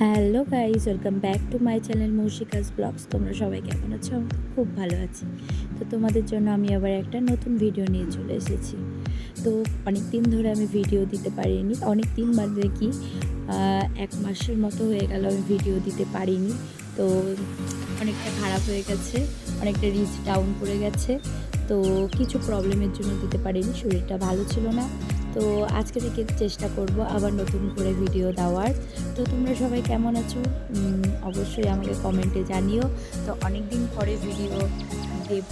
Hello guys welcome back to my channel Moushika's vlogs. তোমরা সবাই কেমন আছো? আমি খুব ভালো আছি। তো তোমাদের জন্য আমি আবার একটা নতুন ভিডিও নিয়ে চলে এসেছি। তো অনেক দিন ধরে আমি ভিডিও দিতে পারিনি অনেক দিন বাদে কি এক মাসের মতো হয়ে গেল আমি ভিডিও দিতে পারিনি। তো অনেকটা খারাপ হয়ে গেছে, অনেকটা রিচ ডাউন করে গেছে। তো কিছু প্রবলেমের জন্য দিতে পারিনি, শরীরটা ভালো ছিল না। তো আজকে থেকে চেষ্টা করব আবার নতুন করে ভিডিও দেওয়ার। তো তোমরা সবাই কেমন আছো? অবশ্যই আমাকে কমেন্টে জানিও। তো অনেক দিন পরে ভিডিও দেব।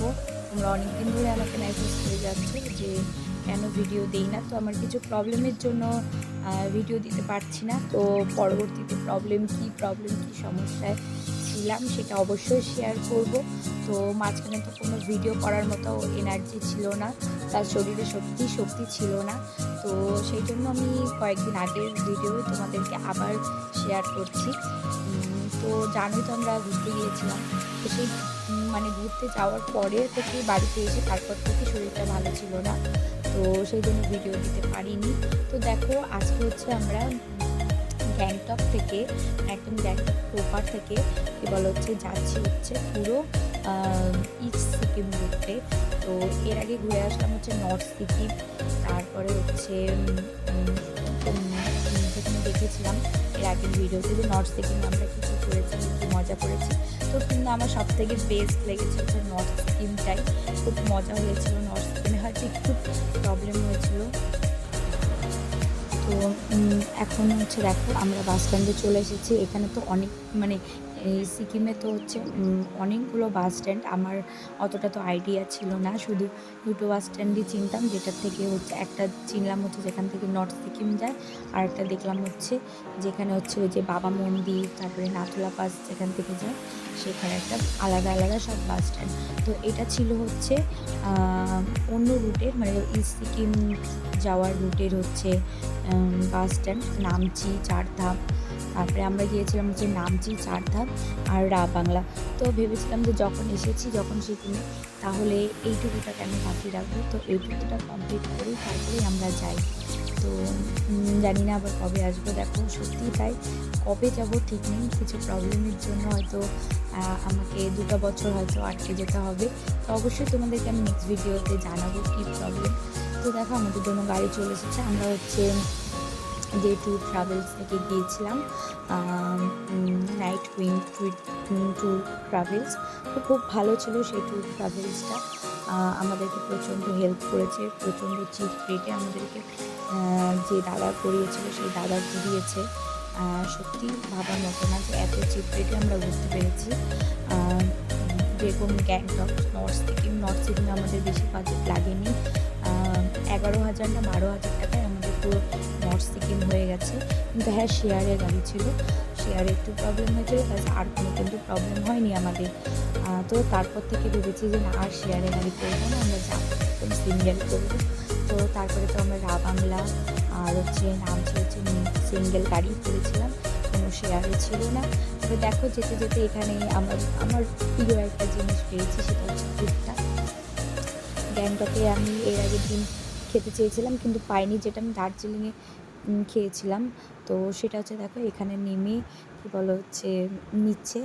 তোমরা অনেক দিন ধরে আমাকে মেসেজ করে যাচ্ছ যে কেন ভিডিও দেই না? তো আমার কিছু প্রবলেমের জন্য ভিডিও দিতে পারছি না। তো পরবর্তীতে প্রবলেম কি প্রবলেম কি, সমস্যায় ছিলাম, সেটা অবশ্যই শেয়ার করব। তো মাঝখানে তো কোনো ভিডিও করার মতো এনার্জি ছিল না, তার শরীরে সত্যি শক্তি ছিল না। তো সেই জন্য আমি কয়েকদিন আগের ভিডিও তোমাদেরকে আবার শেয়ার করছি। তো জানোই তো আমরা ঘুরতে গিয়েছিলাম। তো সেই মানে ঘুরতে যাওয়ার পরে থেকে বাড়িতে এসে তারপর থেকে শরীরটা ভালো ছিল না। তো সেই জন্য ভিডিও দিতে পারিনি। তো দেখো, আজকে হচ্ছে আমরা গ্যাংটক থেকে একদম গ্যাংটক প্রপার থেকে, কি বলা হচ্ছে, যাচ্ছি হচ্ছে পুরো ইস্ট সিকিম ঘুরতে তো এর আগে ঘুরে আসলাম হচ্ছে নর্থ সিকিম তারপরে হচ্ছে যেখানে দেখেছিলাম এর আগের ভিডিওতে যে নর্থ সিকিমে আমরা কী কী করেছি, কী মজা করেছি। তো কিন্তু আমার সব থেকে বেস্ট লেগেছে হচ্ছে নর্থ সিকিমটাই খুব মজা হয়েছিল নর্থ সিকিমে হয়তো একটু প্রবলেম হয়েছিল। তো এখন হচ্ছে দেখো আমরা বাস স্ট্যান্ডে চলে এসেছি। এখানে তো অনেক মানে এই সিকিমে তো হচ্ছে অনেকগুলো বাস স্ট্যান্ড আমার অতটা তো আইডিয়া ছিল না, শুধু দুটো বাস স্ট্যান্ডই চিনতাম, যেটার থেকে হচ্ছে একটা চিনলাম হচ্ছে যেখান থেকে নর্থ সিকিম যায়, আর একটা দেখলাম হচ্ছে যেখানে হচ্ছে ওই যে বাবা মন্দির, তারপরে নাথুলা পাস যেখান থেকে যায়, সেখানে একটা আলাদা আলাদা সব বাস স্ট্যান্ড তো এটা ছিল হচ্ছে অন্য রুটের মানে ইস্ট সিকিম যাওয়ার রুটের হচ্ছে বাস স্ট্যান্ড নামচি, চারধাম। তারপরে আমরা গিয়েছিলাম হচ্ছে নামচি চারধাম আর রা বাংলা। তো ভেবেছিলাম যে যখন এসেছি, যখন সিকিমে তাহলে এইটুকুটাকে আমি বাকি রাখব। তো এইটুকুটা কমপ্লিট করেই তারপরেই আমরা যাই। তো জানি না আবার কবে আসব। দেখো, সত্যি তাই, কবে যাব ঠিক নেই। কিছু প্রবলেমের জন্য হয়তো আমাকে দুটো বছর হয়তো আটকে যেতে হবে। তো অবশ্যই তোমাদেরকে আমি নেক্সট ভিডিওতে জানাব কী প্রবলেম তো দেখো, আমাদের জন্য গাড়ি চলে এসেছে। আমরা হচ্ছে যে ট্যুর ট্রাভেলস থেকে গিয়েছিলাম নাইট উইং ট্যুর ট্রাভেলস তো খুব ভালো ছিল সেই ট্যুর ট্রাভেলসটা আমাদেরকে প্রচণ্ড হেল্প করেছে, প্রচণ্ড চিপ রেটে আমাদেরকে যে দাদা করিয়েছিল সেই দাদা ঘুরিয়েছে। সত্যি ভাবার মতো না যে এত চিপ রেটে আমরা ঘুরতে পেরেছি। যেরকম গ্যাংটক নর্থ সিকিম নর্থ সিকিমে আমাদের বেশি বাজেট লাগেনি। এগারো হাজার না বারো হাজার টাকায় আমাদের পুরো নর্থ সিকিম হয়ে গেছে। কিন্তু হ্যাঁ শেয়ারের গাড়ি ছিল। শেয়ারে একটু প্রবলেম হয়েছিল তাছাড়া আর কোনো কিন্তু প্রবলেম হয়নি আমাদের। তো তারপর থেকে ভেবেছি যে না, আর শেয়ারে গাড়ি করব না, আমরা যাব সিঙ্গেল করব। তো তারপরে তো আমরা রা বাংলা আর হচ্ছে নামছে হচ্ছে সিঙ্গেল গাড়ি করেছিলাম, কোনো শেয়ারে ছিল না। তো দেখো, যেতে যেতে এখানে আমার আমার প্রিয় একটা জিনিস পেয়েছি, সেটা হচ্ছে ভুট্টা। গ্যাংটকে আমি এর আগের দিন খেতে চেয়েছিলাম, কিন্তু পাইনি, যেটা আমি দার্জিলিংয়ে খেয়েছিলাম। তো সেটা হচ্ছে দেখো, এখানে নেমে কী বলো হচ্ছে, নিচ্ছে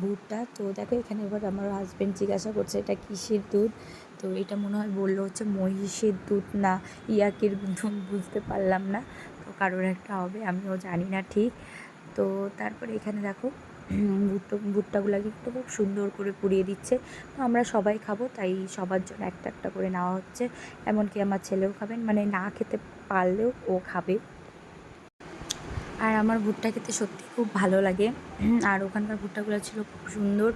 ভুট্টা তো দেখো, এখানে এবার আমার হাজব্যান্ড জিজ্ঞাসা করছে, এটা কিসের দুধ? তো এটা মনে হয় বলল হচ্ছে মহিষের দুধ না, ইয়াকের দুধ বুঝতে পারলাম না। তো কারোর একটা হবে, আমিও জানি না ঠিক। তো তারপরে এখানে দেখো ভুট্টো, ভুট্টাগুলোকে একটু খুব সুন্দর করে পুড়িয়ে দিচ্ছে। তো আমরা সবাই খাব, তাই সবার জন্য একটা একটা করে নেওয়া হচ্ছে। এমনকি আমার ছেলেও খাবেন মানে না খেতে পারলেও ও খাবে। আর আমার ভুট্টা খেতে সত্যি খুব ভালো লাগে। আর ওখানকার ভুট্টাগুলো ছিল খুব সুন্দর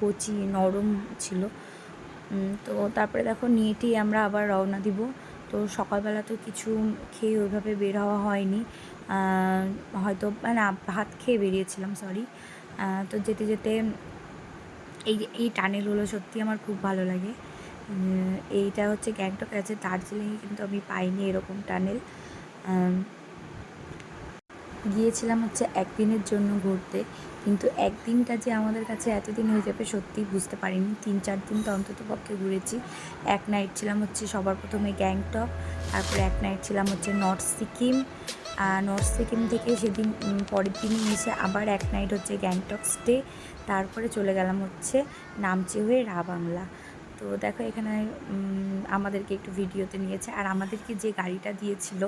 কচি, নরম ছিল। তো তারপরে দেখো নিয়েটি আমরা আবার রওনা দিব। তো সকালবেলা তো কিছু খেয়ে ওইভাবে বের হওয়া হয়নি। হয়তো মানে ভাত খেয়ে বেরিয়েছিলাম সরি তো যেতে যেতে এই এই টানেলগুলো সত্যি আমার খুব ভালো লাগে। এইটা হচ্ছে গ্যাংটক আছে, দার্জিলিংয়ে কিন্তু আমি পাইনি এরকম টানেল। গিয়েছিলাম হচ্ছে একদিনের জন্য ঘুরতে, কিন্তু একদিনটা যে আমাদের কাছে এতদিন হয়ে যাবে সত্যি বুঝতে পারিনি। তিন, চার দিন তো অন্তত পক্ষে ঘুরেছি। এক নাইট ছিলাম হচ্ছে সবার প্রথমে গ্যাংটক, তারপরে এক নাইট ছিলাম হচ্ছে নর্থ সিকিম। নর্থ সিকিম থেকে সেদিন পরের দিন এসে আবার এক নাইট হচ্ছে গ্যাংটক স্টে তারপরে চলে গেলাম হচ্ছে নামচে হয়ে রা বাংলা তো দেখো এখানে আমাদেরকে একটু ভিডিওতে নিয়েছে। আর আমাদেরকে যে গাড়িটা দিয়েছিল,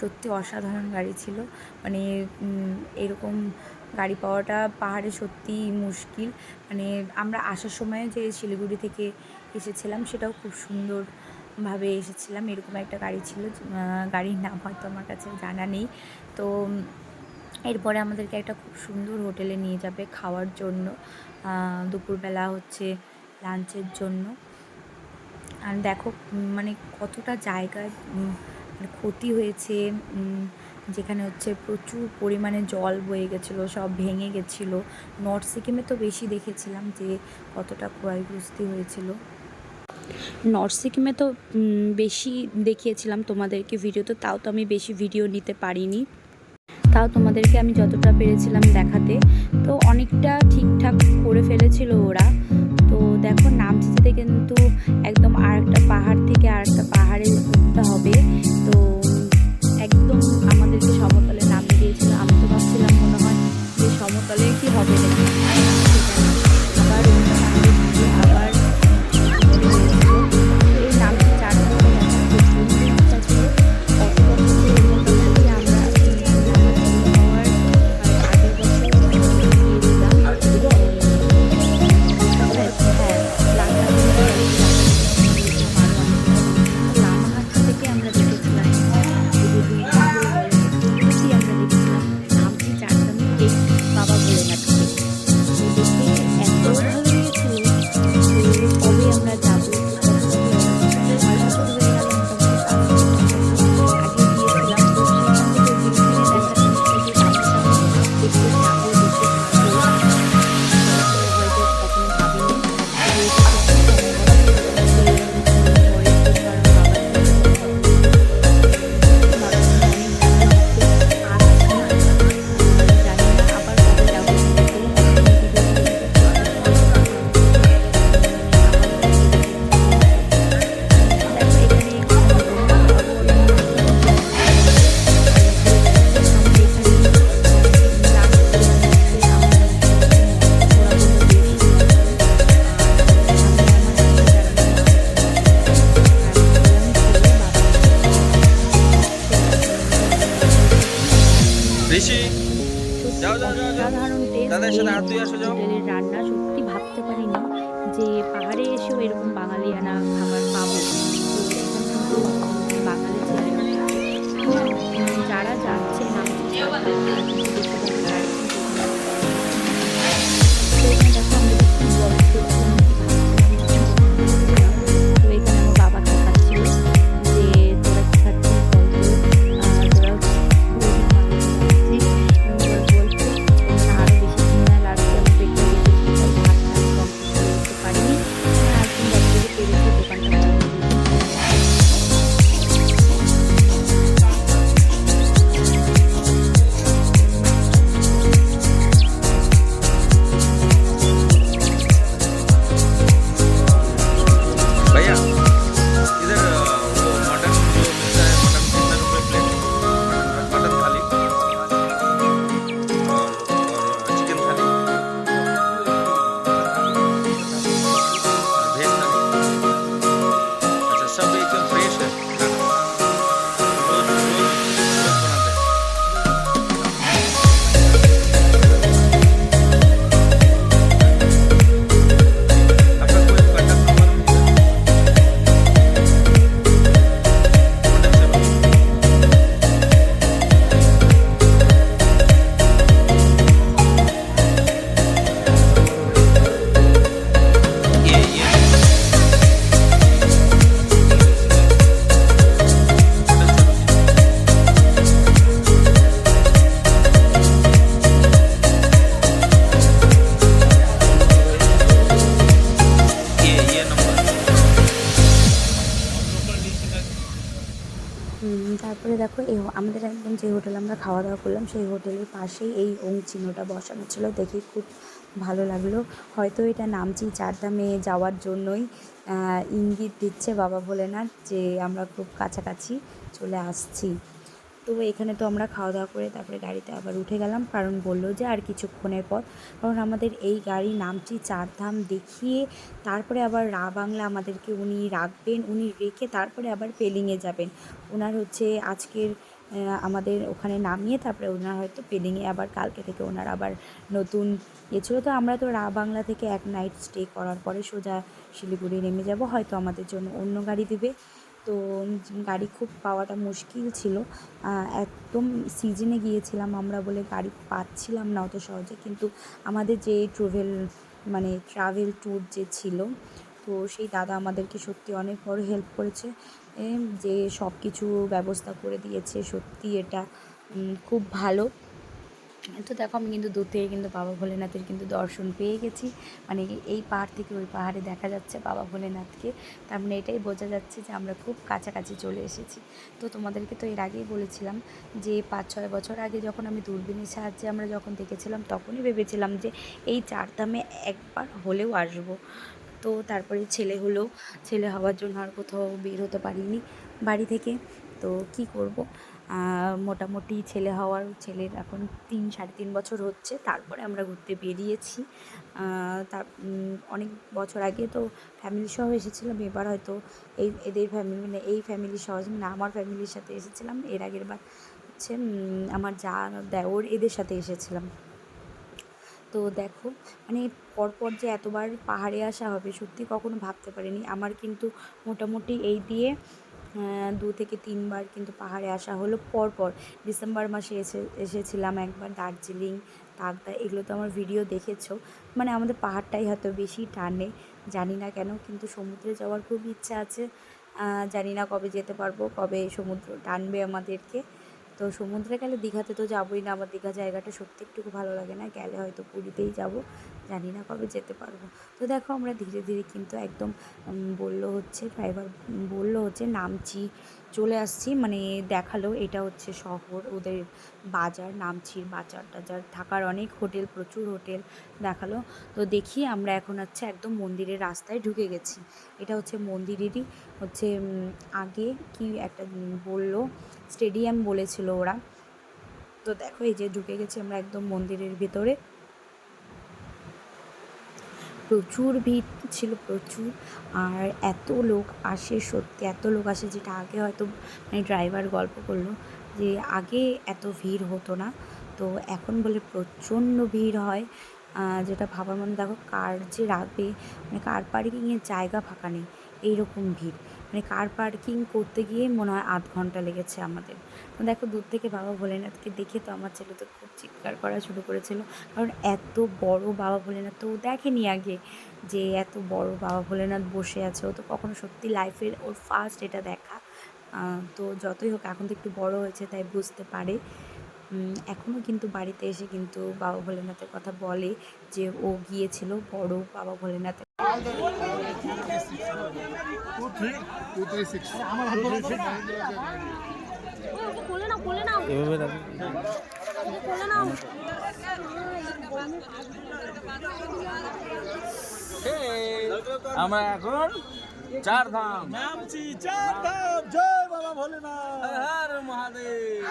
সত্যি অসাধারণ গাড়ি ছিল। মানে এরকম গাড়ি পাওয়াটা পাহাড়ে সত্যিই মুশকিল। মানে আমরা আসার সময় যে শিলিগুড়ি থেকে এসেছিলাম, সেটাও খুব সুন্দরভাবে এসেছিলাম। এরকম একটা গাড়ি ছিল গাড়ির নাম হয়তো আমার কাছে জানা নেই। তো, এরপরে আমাদেরকে একটা খুব সুন্দর হোটেলে নিয়ে যাবে খাওয়ার জন্য। দুপুরবেলা হচ্ছে লাঞ্চের জন্য। আর দেখো মানে কতটা জায়গায় মানে ক্ষতি হয়েছে যেখানে হচ্ছে প্রচুর পরিমাণে জল বয়ে গেছিল, সব ভেঙে গেছিল। নর্থ সিকিমে তো বেশি দেখেছিলাম যে কতটা ক্ষয়গ্রস্তি হয়েছিল। নর্থ সিকিমে তো বেশি দেখিয়েছিলাম তোমাদেরকে ভিডিওতে, তাও তো আমি বেশি ভিডিও নিতে পারিনি। তাও তোমাদেরকে আমি যতটা পেরেছিলাম দেখাতে। তো অনেকটা ঠিকঠাক করে ফেলেছিল ওরা। তো দেখো নামতে যেতে কিন্তু একদম আর একটা পাহাড় থেকে আর একটা পাহাড়ে উঠতে হবে। তো একদম আমাদেরকে সমতলে নামিয়ে দিয়েছিল। আমি তো ভাবছিলাম মনে হয় যে সমতলে কি হবে নাকি? যে হোটেলে আমরা খাওয়া দাওয়া করলাম, সেই হোটেলের পাশেই এই ওং চিহ্নটা বসানো ছিল। দেখে খুব ভালো লাগল। হয়তো এটা নামচি চারধামে যাওয়ার জন্যই ইঙ্গিত দিচ্ছে বাবা ভোলেনাথ যে আমরা খুব কাছাকাছি চলে আসছি। তো এখানে তো আমরা খাওয়া দাওয়া করে তারপরে গাড়িতে আবার উঠে গেলাম। কারণ বলল যে আর কিছুক্ষণের পর। কারণ আমাদের এই গাড়ি নামছি চারধাম দেখিয়ে তারপরে আবার রা বাংলা আমাদেরকে উনি রাখবেন, উনি রেখে তারপরে আবার পেলিংয়ে যাবেন। ওনার হচ্ছে আজকের আমাদের ওখানে নামিয়ে তারপরে ওনার হয়তো পেলিংয়ে আবার কালকে থেকে ওনার আবার নতুন ইয়ে ছিল। তো আমরা তো রা বাংলা থেকে এক নাইট স্টে করার পরে সোজা শিলিগুড়ি নেমে যাব। হয়তো আমাদের জন্য অন্য গাড়ি দেবে। তো গাড়ি খুব পাওয়াটা মুশকিল ছিল। একদম সিজনে গিয়েছিলাম আমরা বলে গাড়ি পাচ্ছিলাম না অত সহজে। কিন্তু আমাদের যে ট্রাভেল মানে ট্রাভেল ট্যুর যে ছিল, তো সেই দাদা আমাদেরকে সত্যি অনেক বড় হেল্প করেছে। যে সব কিছু ব্যবস্থা করে দিয়েছে, সত্যি এটা খুব ভালো। তো দেখো আমি কিন্তু দূর থেকে কিন্তু বাবা ভোলেনাথের কিন্তু দর্শন পেয়ে গেছি। মানে এই পাহাড় থেকে ওই পাহাড়ে দেখা যাচ্ছে বাবা ভোলেনাথকে। তার মানে এটাই বোঝা যাচ্ছে যে আমরা খুব কাছাকাছি চলে এসেছি। তো তোমাদেরকে তো এর আগেই বলেছিলাম যে পাঁচ, ছয় বছর আগে যখন আমি দূরবীনের সাহায্যে আমরা যখন দেখেছিলাম, তখনই ভেবেছিলাম যে এই চারধামে একবার হলেও আসব। তো তারপরে ছেলে হলো। ছেলে হওয়ার জন্য আর কোথাও বের হতে পারিনি বাড়ি থেকে। তো কি করব? মোটামুটি ছেলে হওয়ার, ছেলের এখন তিন, সাড়ে তিন বছর হচ্ছে। তারপরে আমরা ঘুরতে বেরিয়েছি। তার অনেক বছর আগে তো ফ্যামিলি সহ এসেছিলাম। এবার হয়তো এই, এদের ফ্যামিলি মানে এই ফ্যামিলি সহ মানে আমার ফ্যামিলির সাথে এসেছিলাম। এর আগের বার হচ্ছে আমার যা দেওর এদের সাথে এসেছিলাম। তো দেখো মানে পরপর যে এতবার পাহাড়ে আসা হবে সত্যি কখনো ভাবতে পারিনি। আমার কিন্তু মোটামুটি এই দিয়ে দু থেকে তিনবার কিন্তু পাহাড়ে আসা হলো পরপর। ডিসেম্বর মাসে এসে, এসেছিলাম একবার দার্জিলিং, তাগদা, এগুলো তো আমার ভিডিও দেখেছ। মানে আমাদের পাহাড়টাই হয়তো বেশি টানে, জানি না কেন, কিন্তু সমুদ্রে যাওয়ার খুব ইচ্ছা আছে। জানি না কবে যেতে পারব, কবে সমুদ্র টানবে আমাদেরকে। তো সমুদ্রে গেলে দীঘাতে তো যাবোই না আমার দীঘা জায়গাটা সত্যি একটু ভালো লাগে না, গেলে হয়তো পুরীতেই যাব, জানি না কবে যেতে পারব। তো দেখো আমরা ধীরে ধীরে কিন্তু একদম বলল হচ্ছে ড্রাইভার বলল হচ্ছে নামচি চলে আসছি মানে দেখাল এটা হচ্ছে শহর, ওদের বাজার, নামচির বাজার টাজার থাকার অনেক হোটেল, প্রচুর হোটেল দেখাল। তো দেখি আমরা এখন হচ্ছে একদম মন্দিরের রাস্তায় ঢুকে গেছি। এটা হচ্ছে মন্দিরেরই হচ্ছে আগে কি একটা বলল স্টেডিয়াম বলেছিল ওরা। তো দেখো এই যে ঢুকে গেছি আমরা একদম মন্দিরের ভিতরে। প্রচুর ভিড় ছিল, প্রচুর। আর এত লোক আসে সত্যি, এত লোক আসে যেটা আগে হয়তো মানে ড্রাইভার গল্প করল যে আগে এত ভিড় হতো না। তো এখন বলে প্রচণ্ড ভিড় হয়। যেটা ভাবার মনে দেখো কার যে রাখবে মানে কার পার্কিংয়ের জায়গা ফাঁকা নেই, এইরকম ভিড়। মানে কার পার্কিং করতে গিয়ে মনে হয় আধ ঘণ্টা লেগেছে আমাদের। দেখো দূর থেকে বাবা ভোলেনাথকে দেখে তো আমার ছেলে তো খুব চিৎকার করা শুরু করেছিল। কারণ এত বড় বাবা ভোলেনাথ তো দেখেনি আগে যে এত বড় বাবা ভোলেনাথ বসে আছে। ও তো কখনো সত্যি লাইফের ওর ফার্স্ট এটা দেখা। তো যতই হোক এখন তো একটু বড় হয়েছে, তাই বুঝতে পারে। এখনও কিন্তু বাড়িতে এসে কিন্তু বাবা ভোলেনাথের কথা বলে যে ও গিয়েছিল বড় বাবা ভোলেনাথের। আমরা এখন চার ধাম। চার ধাম। জয় বাবা ভোলেনাথ। হর হর মহাদেব।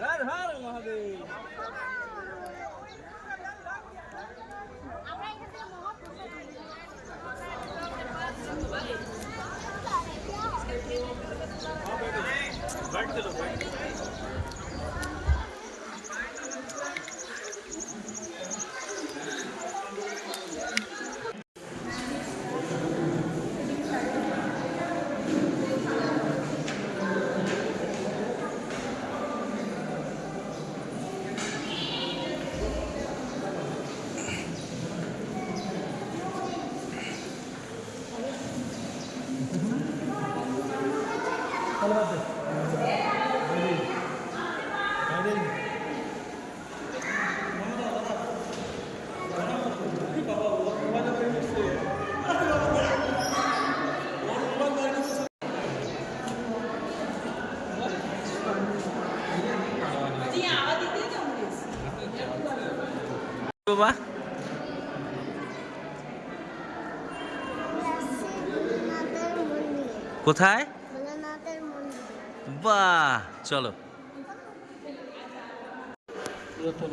হর হর মহাদেব বাবা ভোলেনাথের মন্দির কোথায় ভোলেনাথের মন্দির বাহ চলো পুরাতন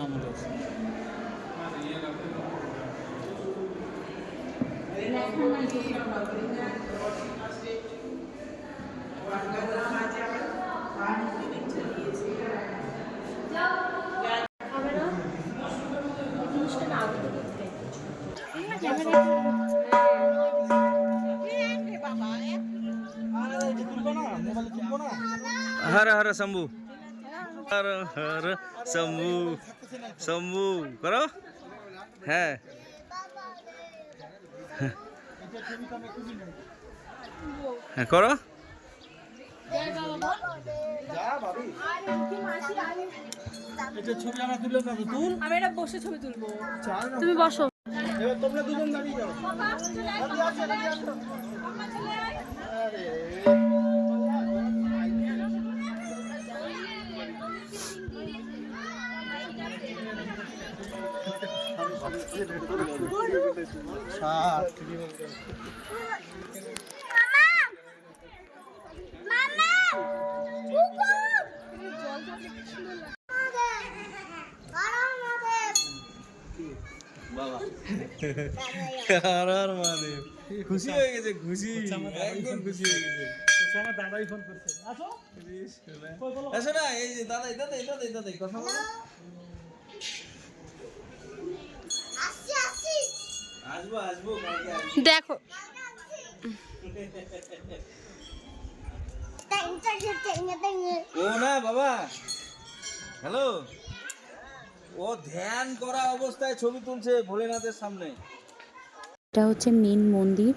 শম্ভু। হর হর শম্ভু। শম্ভু করো। হ্যাঁ। হ্যাঁ করো। তুমি বসো। তোমরা দুজন দাঁড়িয়ে যাও দাঁড়িয়ে আসো দাঁড়িয়ে আসো সাত বাবা হর হর মহাদেব খুশি হয়ে গেছে খুশি একদম খুশি হয়ে গেছে আমার দাদাই ফোন করছে আসো আসো না এই যে দাদাই দাদাই দাদাই দাদাই কথা বলো দেখো। ও না বাবা। হ্যালো? ও ধ্যান করা অবস্থায় ছবি তুলছে ভোলেনাথের সামনে। এটা হচ্ছে মেন মন্দির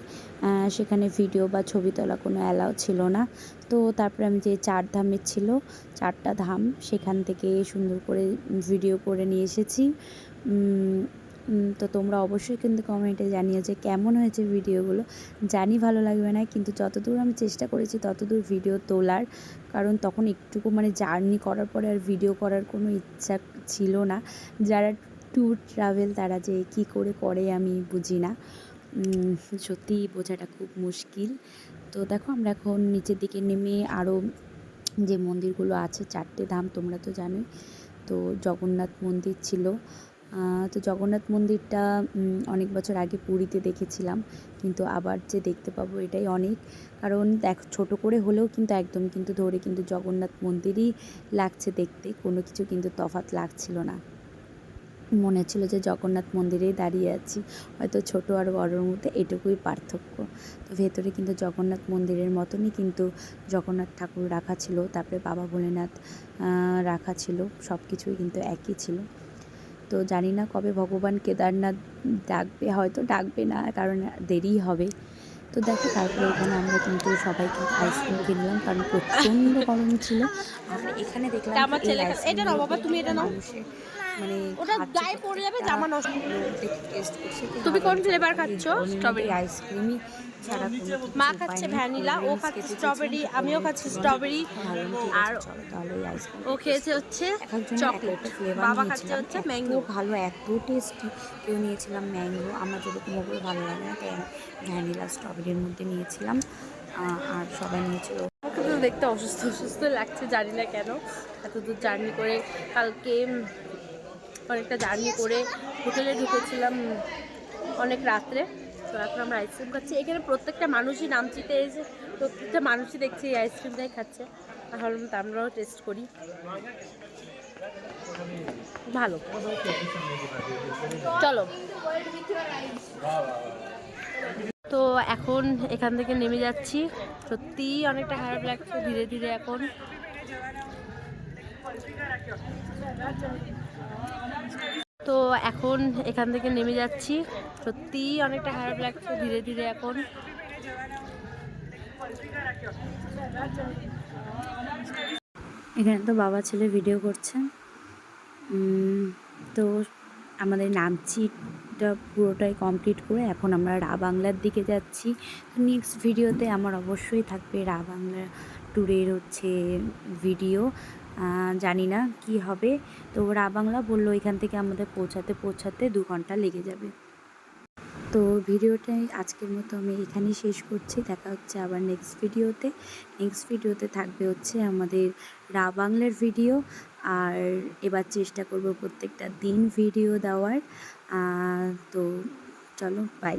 সেখানে ভিডিও বা ছবি তোলা কোনো অ্যালাউ ছিল না। তো তারপরে আমি যে চার ধামের ছিল চারটা ধাম সেখান থেকে সুন্দর করে ভিডিও করে নিয়ে এসেছি। তো তোমরা অবশ্যই কিন্তু কমেন্টে জানিও যে কেমন হয়েছে ভিডিওগুলো। জানি ভালো লাগবে না কিন্তু যতদূর আমি চেষ্টা করেছি ততদূর ভিডিও তোলার কারণ তখন একটুকু মানে জার্নি করার পরে আর ভিডিও করার কোনো ইচ্ছা ছিল না। যারা ট্যুর ট্রাভেল তারা যে কি করে করে আমি বুঝি না। উম, সত্যিই বোঝাটা খুব মুশকিল। তো দেখো আমরা এখন নিচের দিকে নেমে আরও যে মন্দিরগুলো আছে চারটে ধাম তোমরা তো জানোই। তো জগন্নাথ মন্দির ছিল। তো জগন্নাথ মন্দিরটা অনেক বছর আগে পুরীতে দেখেছিলাম, কিন্তু আবার যে দেখতে পাবো এটাই অনেক। কারণ দেখ, ছোট করে হলেও কিন্তু একদম কিন্তু ধরে কিন্তু জগন্নাথ মন্দিরই লাগছে দেখতে, কোনো কিছু কিন্তু তফাৎ লাগছিল না। মনে হচ্ছিল যে জগন্নাথ মন্দিরেই দাঁড়িয়ে আছি, হয়তো ছোট আর বড়োর মধ্যে এটুকুই পার্থক্য। তো ভেতরে কিন্তু জগন্নাথ মন্দিরের মতনই কিন্তু জগন্নাথ ঠাকুর রাখা ছিল, তারপরে বাবা ভোলেনাথ রাখা ছিল সব কিছুই কিন্তু একই ছিল। তো জানি না কবে ভগবান কেদারনাথ ডাকবে হয়তো ডাকবে না কারণ দেরি হবে তো দেখো তারপরে এখানে আমরা কিন্তু সবাইকে আইসক্রিম কিনলাম কারণ প্রচণ্ড গরম ছিল আর এখানে দেখলাম এই ছেলে এটা নাও বাবা, তুমি এটা নাও। মানে ওটা গায়ে পড়ে যাবে, জামা নষ্ট। টেস্ট করছে। তুমি কোন flavor খাচ্ছ? Strawberry? আইসক্রিমই মা খাচ্ছে ভ্যানিলা ও খাচ্ছে স্ট্রবেরি আমিও খাচ্ছি স্ট্রবেরি আর ও খেয়েছে হচ্ছে চকলেট ফ্লেভার বাবা খাচ্ছে হচ্ছে ম্যাঙ্গো ভালো এত টেস্টি কেউ নিয়েছিলাম ম্যাঙ্গো আমার যেরকম ওগুলো ভালো লাগে না তাই ভ্যানিলা স্ট্রবেরির মধ্যে নিয়েছিলাম। আর সবাই নিয়েছিল। আমাকে তো দেখতে অসুস্থ অসুস্থ লাগছে জানি না কেন। এত দূর জার্নি করে কালকে অনেকটা জার্নি করে হোটেলে ঢুকেছিলাম অনেক রাত্রে। তো এখন আমরা আইসক্রিম খাচ্ছি। এখানে প্রত্যেকটা মানুষই নামচিতে এসে প্রত্যেকটা মানুষই দেখছি এই আইসক্রিমটাই খাচ্ছে। তাহলে আমরাও টেস্ট করি। ভালো। চলো। তো এখন এখান থেকে নেমে যাচ্ছি। সত্যিই অনেকটা খারাপ লাগছে ধীরে ধীরে এখন। তো এখন এখান থেকে নেমে যাচ্ছি। সত্যিই অনেকটা খারাপ লাগছে ধীরে ধীরে এখন। এখানে তো বাবা ছেলে ভিডিও করছে। তো আমাদের নামচিটা পুরোটাই কমপ্লিট করে এখন আমরা রা বাংলার দিকে যাচ্ছি। তো নেক্সট ভিডিওতে আমার অবশ্যই থাকবে রা বাংলা ট্যুরের হচ্ছে ভিডিও জানি না কি হবে। তো রা বাংলা বলল, এখান থেকে আমাদের পৌঁছাতে পৌঁছাতে দু ঘণ্টা লেগে যাবে। তো ভিডিওটা আজকের মতো আমি এখানেই শেষ করছি। দেখা হচ্ছে আবার নেক্সট ভিডিওতে নেক্সট ভিডিওতে থাকবে হচ্ছে আমাদের রা বাংলার ভিডিও আর এবার চেষ্টা করব প্রত্যেকটা দিন ভিডিও দেওয়ার। তো চলো বাই